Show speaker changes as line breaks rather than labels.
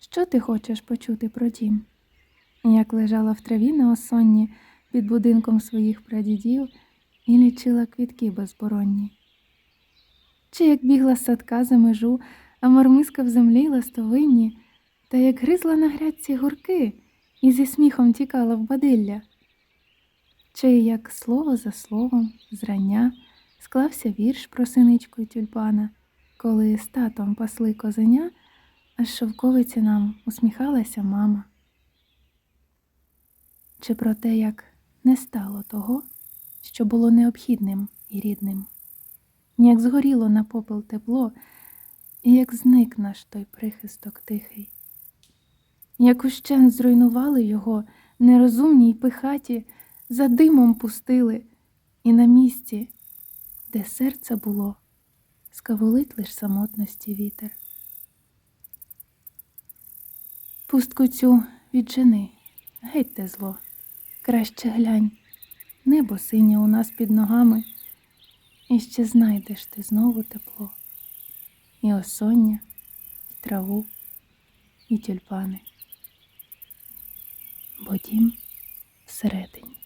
що ти хочеш почути про дім? Як лежала в траві на осонні під будинком своїх прадідів і лічила квітки безборонні. Чи як бігла з садка за межу, а мормиска в землі ластовинні, та як гризла на грядці гурки і зі сміхом тікала в бадилля. Чи як слово за словом, зрання, склався вірш про синичку й тюльпана, коли з татом пасли козеня, а з шовковиці нам усміхалася мама. Чи про те, як не стало того, що було необхідним і рідним, як згоріло на попел тепло, і як зник наш той прихисток тихий, як ущен зруйнували його нерозумні й пихаті, за димом пустили, і на місці, де серце було, скавулить лиш самотності вітер. Пустку цю віджени, геть те зло, краще глянь, небо синє у нас під ногами, і ще знайдеш ти знову тепло, і осоння, і траву, і тюльпани, бо дім всередині.